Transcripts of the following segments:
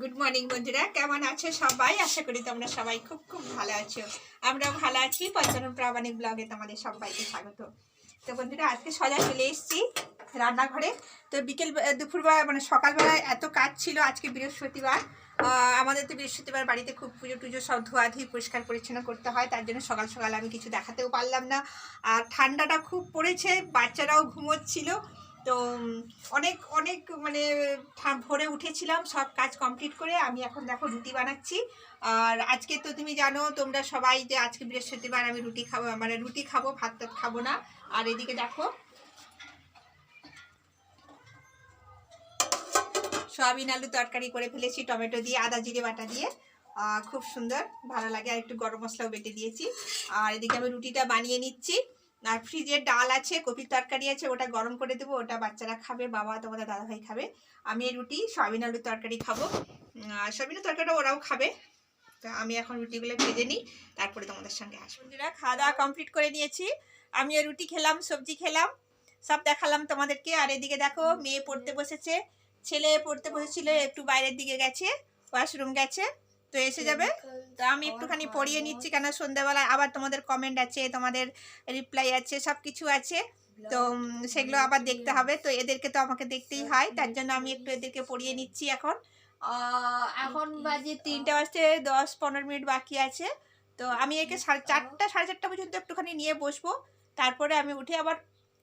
Good morning বন্ধুরা। কেমন আছো সবাই? আশা করি তোমরা সবাই খুব খুব ভালো আছো। আমরাও ভালো আছি। পঞ্চানন প্রামাণিক ব্লগে তোমাদের সবাইকে স্বাগত। তো বন্ধুরা, আজকে সজা চলে এসেছি রান্নাঘরে। তো বিকেল দুপুরবেলা মানে সকালবেলায় এত কাজ ছিল আজকে বৃহস্পতিবার। আমাদের তো বৃহস্পতিবার বাড়িতে খুব পুজো টুজো সব ধোয়াধুয়ি, পরিষ্কার পরিচ্ছন্ন করতে হয়। তার জন্য সকাল সকাল আমি কিছু দেখাতেও পারলাম না। আর ঠান্ডাটা খুব পড়েছে, বাচ্চারাও ঘুমোচ্ছিল। তো অনেক অনেক মানে ভোরে উঠেছিলাম, সব কাজ কমপ্লিট করে। আমি এখন দেখো রুটি বানাচ্ছি। আর আজকে তো তুমি জানো, তোমরা সবাই যে আজকে বৃহস্পতিবার আমি রুটি খাব মানে রুটি খাব, ভাত টাত খাব না। আর এদিকে দেখো, সয়াবিন আলু তরকারি করে ফেলেছি, টমেটো দিয়ে, আদা, জিরে বাটা দিয়ে। খুব সুন্দর, ভালো লাগে। আর একটু গরম মশলাও বেটে দিয়েছি। আর এদিকে আমি রুটিটা বানিয়ে নিচ্ছি। আর ফ্রিজে ডাল আছে, কপির তরকারি আছে, ওটা গরম করে দেবো, ওটা বাচ্চারা খাবে, বাবা তোমাদের দাদাভাই খাবে। আমি রুটি, সয়াবিন আলুর তরকারি খাব। আর সয়াবিনের তরকারিটা ওরাও খাবে। তো আমি এখন রুটিগুলো ভেজে নিই, তারপরে তোমাদের সঙ্গে আসব। বন্ধুরা খাওয়া দাওয়া কমপ্লিট করে নিয়েছি। আমিও রুটি খেলাম, সবজি খেলাম, সব দেখালাম তোমাদেরকে। আর এদিকে দেখো, মেয়ে পড়তে বসেছে, ছেলে পড়তে বসেছিল, একটু বাইরের দিকে গেছে ওয়াশরুম গেছে। তো এসে যাবে। তো আমি একটুখানি পড়িয়ে নিচ্ছি কেন? সন্ধ্যাবেলায় আবার তোমাদের কমেন্ট আছে তোমাদের রিপ্লাই আছে সব কিছু আছে তো সেগুলো আবার দেখতে হবে। তো এদেরকে তো আমাকে দেখতেই হয় তার জন্য আমি একটু এদেরকে পড়িয়ে নিচ্ছি এখন। এখন বাজে তিনটে বাজতে দশ পনেরো মিনিট বাকি আছে। তো আমি একে সাড়ে চারটা সাড়ে চারটা পর্যন্ত একটুখানি নিয়ে বসবো। তারপরে আমি উঠে আবার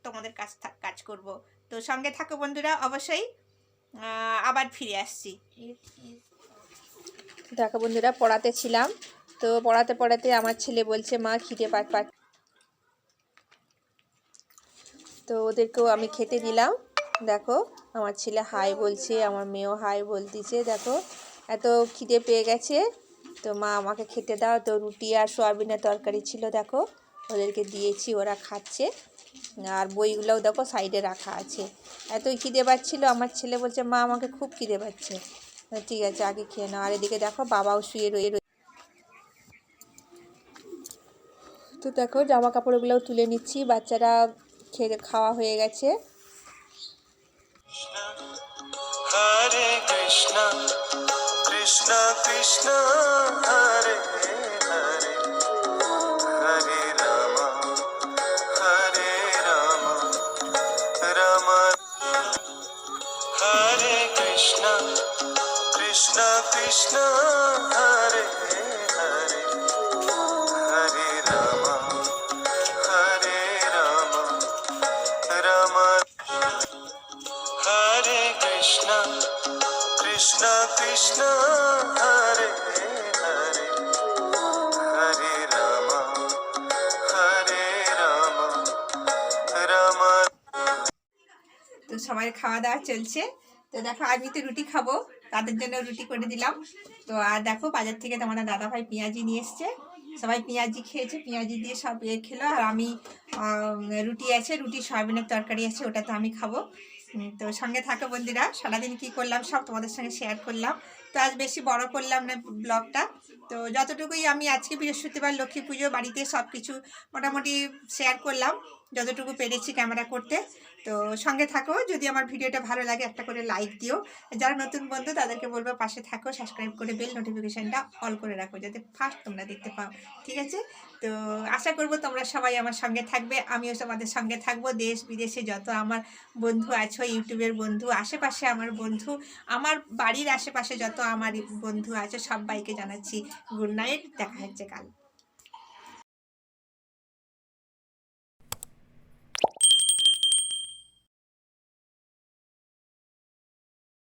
তোমাদের কাজ কাজ করব। তো সঙ্গে থাকো বন্ধুরা অবশ্যই আবার ফিরে আসছি। দেখো বন্ধুরা, পড়াতে ছিলাম। তো পড়াতে পড়াতে আমার ছেলে বলছে, মা, খিদে পাট পাট তো ওদেরকেও আমি খেতে দিলাম। দেখো, আমার ছেলে হাই বলছে, আমার মেয়েও হাই বলতেছে, দেখো। এত খিদে পেয়ে গেছে। তো মা, আমাকে খেতে দাও। তো রুটি আর সোয়াবিনের তরকারি ছিল, দেখো। ওদেরকে দিয়েছি, ওরা খাচ্ছে। আর বইগুলোও দেখো, সাইডে রাখা আছে। এত খিদে পাচ্ছিল। আমার ছেলে বলছে, মা, আমাকে খুব খিদে পাচ্ছে। ঠিক আছে, আগে খেয়ে নাও। আর এদিকে দেখো বাবাও শুয়ে রয়ে রয়ে তো দেখো জামা কাপড়গুলোও তুলে নিচ্ছি, বাচ্চারা খেয়ে খাওয়া হয়ে গেছে। কৃষ্ণ কৃষ্ণ কৃষ্ণ, হরে কৃষ্ণ কৃষ্ণ, হরে হরে। হরে রাম হরে রাম রাম। হরে কৃষ্ণ কৃষ্ণ কৃষ্ণ, হরে হরে। হরে রাম হরে রাম রাম। তো সবাই খাওয়া দাওয়া চলছে। তো দেখো আমি তো রুটি খাব। তাদের জন্য রুটি করে দিলাম। তো আর দেখো, বাজার থেকে তোমাদের দাদাভাই পেঁয়াজি নিয়ে এসছে। সবাই পেঁয়াজি খেয়েছে, পেঁয়াজি দিয়ে সব ইয়ে খেলো। আর আমি রুটি আছে, রুটি, সয়াবিনের তরকারি আছে, ওটা তো আমি খাব। তো সঙ্গে থাকো বন্ধুরা, সারাদিন কি করলাম সব তোমাদের সঙ্গে শেয়ার করলাম। তো আজ বেশি বড় করলাম না ব্লগটা তো যতটুকুই আমি আজকে বৃহস্পতিবার লক্ষ্মী পুজো, বাড়িতে সব কিছু মোটামুটি শেয়ার করলাম, যতটুকু পেরেছি ক্যামেরা করতে। তো সঙ্গে থাকো, যদি আমার ভিডিওটা ভালো লাগে একটা করে লাইক দিও। যারা নতুন বন্ধু, তাদেরকে বলব পাশে থাকো সাবস্ক্রাইব করে বেল নোটিফিকেশানটা অল করে রাখো, যাতে ফার্স্ট তোমরা দেখতে পাও। ঠিক আছে? তো আশা করব তোমরা সবাই আমার সঙ্গে থাকবে, আমিও তোমাদের সঙ্গে থাকব। দেশ, বিদেশে যত আমার বন্ধু আছো, ইউটিউবের বন্ধু, আশেপাশে আমার বন্ধু, আমার বাড়ির আশেপাশে যত আমার বন্ধু আছে, সবাইকে জানাচ্ছি গুড নাইট, দেখা হচ্ছে কাল।